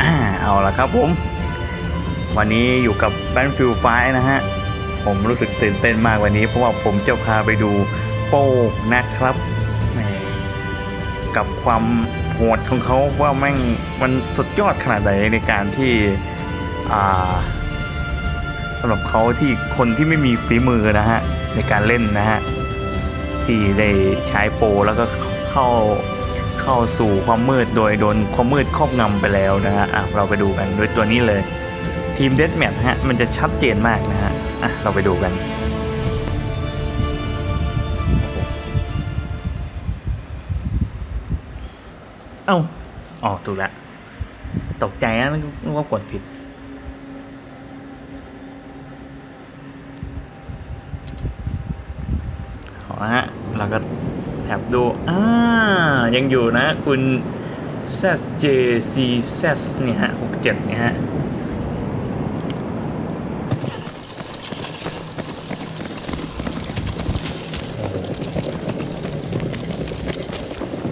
อ่าเอาละครับผม วันนี้อยู่กับ Battlefield 5นะฮะ ผมรู้สึกตื่นเต้นมากวันนี้ เพราะว่าผมจะพาไปดูโป้นะครับกับความโหดของเขาว่าแม่งมันสุดยอดขนาดไหนในการที่สำหรับเขาที่คนที่ไม่มีฝีมือนะฮะ ในการเล่นนะฮะ ที่ได้ใช้โปรแล้วก็เข้า เข้าสู่ความมืดโดยโดนความมืดครอบงำไปแล้วนะฮะอะเราไปดูกันโดยตัวนี้เลยทีมเด a แมทฮะมันจะชัดเจนมากนะฮะอะเราไปดูกันเอ้าอ๋อถูกและตกใจนะนึกว่ากดผิด ขอฮะ เราก็ แถบดู อ่า ยังอยู่นะ คุณ ZJC Z เนี่ยฮะ67เนี่ยฮะ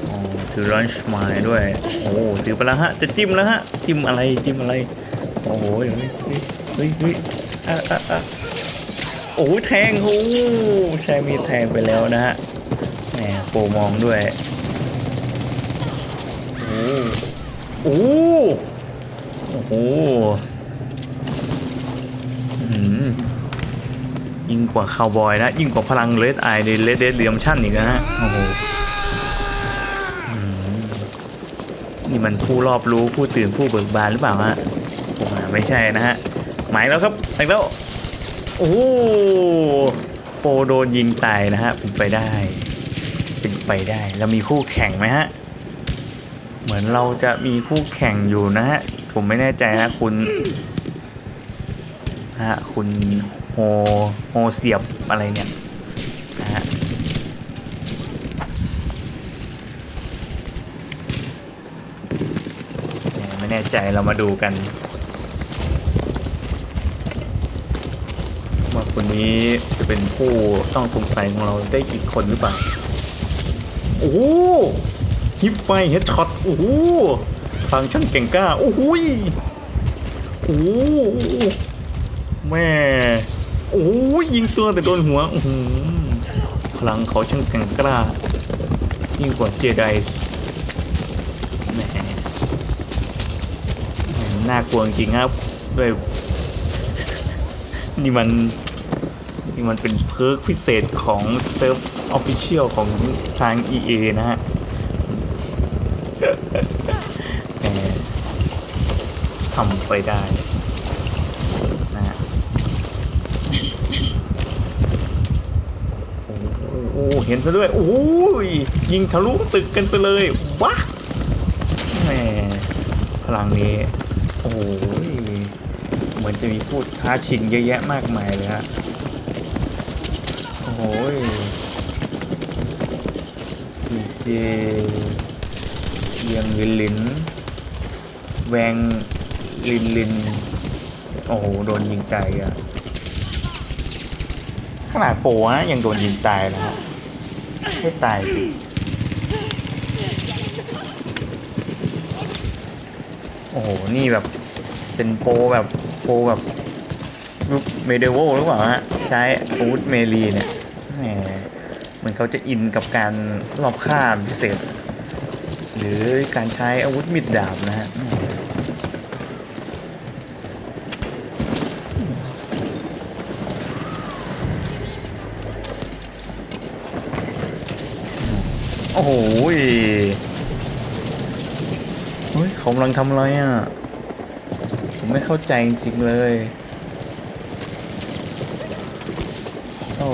อ๋อถือลันช์มาด้วย โอ้ถือไปแล้วฮะ จะจิ้มแล้วฮะ จิ้มอะไร จิ้มอะไร โอ้โหเฮ้ยเฮ้ยเฮ้ยเฮ้ยอะอะอะโอ้แทงโอ้ใช้มีแทงไปแล้วนะฮะ โปรมองด้วย โอ้โหโอ้โหอื้อหือยิ่งกว่าคาวบอยนะ ยิ่งกว่าพลังเลดไอในเลดเดดเดียมชั่นอีกนะฮะ โอ้โหนี่มันผู้รอบรู้ผู้ตื่นผู้เบิกบานหรือเปล่าฮะผมไม่ใช่นะฮะ หมายแล้วครับหมายแล้ว โอ้โหโปรโดนยิงตายนะฮะเป็นไปได้ เป็นไปได้แล้วมีคู่แข่งไหมฮะ เหมือนเราจะมีคู่แข่งอยู่นะฮะ ผมไม่แน่ใจนะคุณนะฮะคุณโฮโฮเสียบอะไรเนี่ยนะฮะไม่แน่ใจเรามาดูกันว่าคนนี้จะเป็นผู้ต้องสงสัยของเราได้อีกคนหรือเปล่า โอ้โหฮิปไฟเฮดช็อตโอ้โหทางช่างเก่งกล้า โอ้โหยโอ้แม่โอ้โหยิงตัวแต่โดนหัวอื้อหือพลังเขาช่างแกร่งกล้า ยิ่งกว่าเจไดแหมน่ากลัวจริงครับด้วยนี่มัน นี่มันเป็นเพิร์กพิเศษของเซิร์ฟออฟฟิเชียลของทาง EA นะฮะแหมทำไปได้นะฮะโอ้โหเห็นซะด้วย โอ้ยยิงทะลุตึกกันไปเลยว้าแหมพลังนี้โอ้โหเหมือนจะมีพูดท้าชิงเยอะแยะมากมายเลยฮะ โอ้โหซีเจเยียงลินลินแวงลินลินโอ้โห โดนยิงตายอะ ขนาดโปะยังโดนยิงตายนะฮะให้ตายสิโอ้โห นี่แบบ เป็นโปแบบโปแบบยุคเมเดโวหรือเปล่าฮะ ใช้อาวุธเมลีเนี่ย มเหมือนเขาจะอินกับการรอบฆ่าพิเศษ หรือการใช้อาวุธมิดดาบนะฮะโอ้โหเฮ้ยเขากำลังทำอะไรอะ ผมไม่เข้าใจจริงเลย โอ้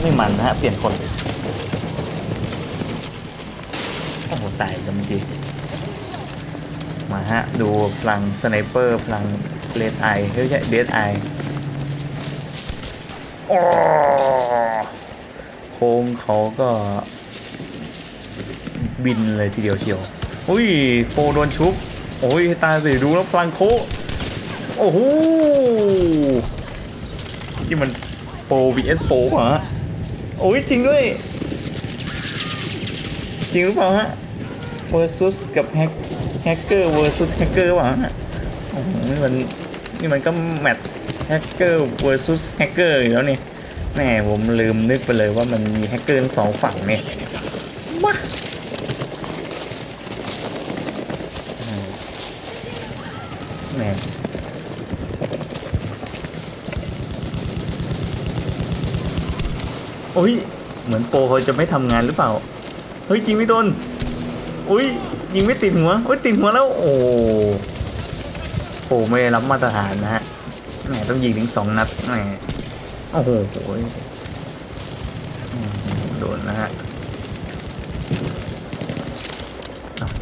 ไม่มันนะฮะ เปลี่ยนคนโอ้โหตายกันเมื่อกี้มาฮะ ดูพลังสไนเปอร์พลังเลดไอเฮ้ยเดดไอโอ้โค้งเขาก็ บินเลยทีเดียวเชียวอุ้ยโปรโดนชุบโอ้ยตาสิดูแล้วพลังโคโอ้โหที่มันโปร vs โปรเหรอฮะ โอ้ยจริงด้วย จริงหรือเปล่าฮะ versus กับแฮกแฮกเกอร์ versus แฮกเกอร์วะโอ้โหนี่มันนี่มันก็แมตช์แฮกเกอร์ versus แฮกเกอร์อยู่แล้วนี่แหม่ผมลืมนึกไปเลยว่ามันมีแฮกเกอร์ทั้งสองฝั่งเนี่ยมาอืมแหม่ อ้ยเหมือนโปรเขาจะไม่ทำงานหรือเปล่า เฮ้ยจริงไม่โดน อุ้ยยิงไม่ติดหัวอุ้ยติดหัวแล้ว โอ้โหไม่ได้รับมาตรฐานนะฮะแหมต้องยิงถึงสองนัดแหมโอ้โหโดนนะฮะ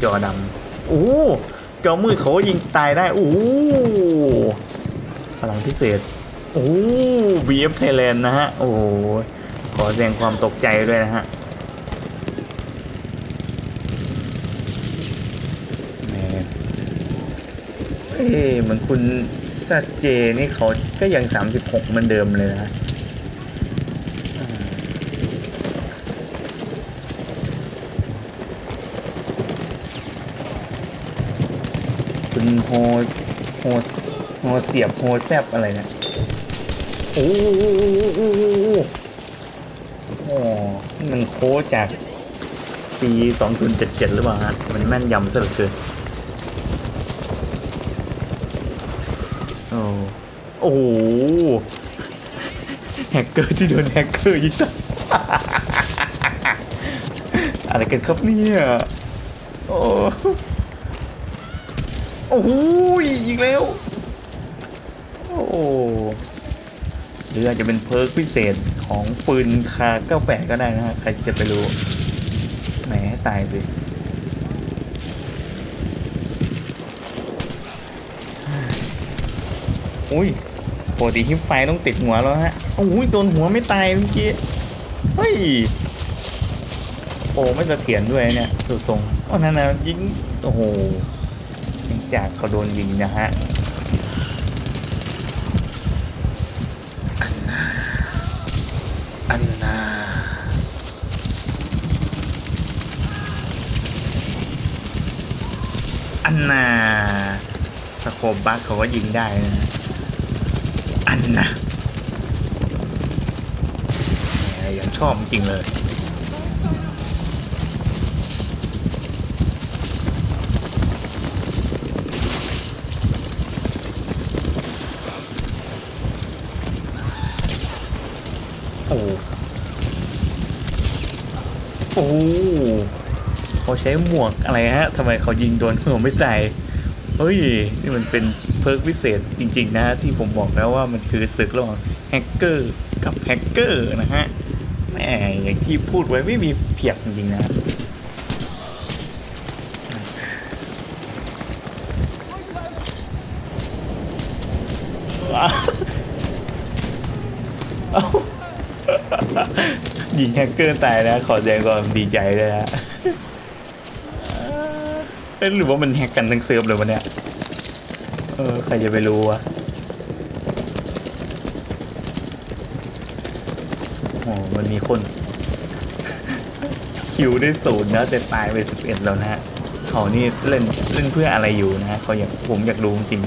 จอดำโอ้จอมืดเขายิงตายได้โอ้พลังพิเศษโอ้บีเอฟไทยแลนด์นะฮะ โอ้ อแสดงความตกใจด้วยนะฮะแหมเอ๊ะเหมือนคุณซัสเจนี่เขาก็ยัง 36เหมือนเดิมเลยนะคุณโฮโฮโฮเสียบโฮแซบอะไรเนี่ยโอ้ โหโอ้นี่มันโค้จากปี2077 หรือเปล่าฮะ มันแม่นยำซะเหลือเกินโอ้โอ้โหแฮกเกอร์ที่โดนแฮกเกอร์ยิงตอะไรกันครับเนี่ยโอ้โอ้โหอีกแล้ว โอ้ หรืออาจจะเป็นเพิร์กพิเศษของปืนคา98ก็ได้นะฮะ ใครจะไปรู้แหมให้ตายสิอุ้ยปกติฮิปไฟต้องติดหัวแล้วฮะโอ้ยโดนหัวไม่ตายเมื่อกี้ เฮ้ย โอ้ไม่เสถียรด้วยเนี่ยสุดทรงอ๋อนั่นนะยิง โอ้โหยิงจากเขาโดนยิงนะฮะ อันนา อันนาสโคบบัคเขาก็ยิงได้นะ อันนาแหมยังชอบจริงเลยโอ้โหโอ้ เขาใช้หมวกอะไรฮะทำไมเขายิงโดนหัวไม่ตายเฮ้ยนี่มันเป็นเพิร์กพิเศษจริง ๆ นะ ที่ผมบอกแล้วว่ามันคือศึกระหว่างแฮกเกอร์กับแฮกเกอร์นะฮะแหมอย่างที่พูดไว้ไม่มีเพียบจริง ๆ นะว้าวเอ้ายิงแฮกเกอร์ตายนะ ขอแสดงความดีใจด้วยฮะ เอ้ยหรือว่ามันแฮกกันทั้งเซิร์ฟเลยวะเนี่ย เออใครจะไปรู้วะโอ้มันมีคน คิวได้ศูนย์นะแต่ตายไปสิบเอ็ดแล้วนะฮะเขานี่เล่นเล่นเพื่ออะไรอยู่นะฮะเขาอยากผมอยากรู้จริง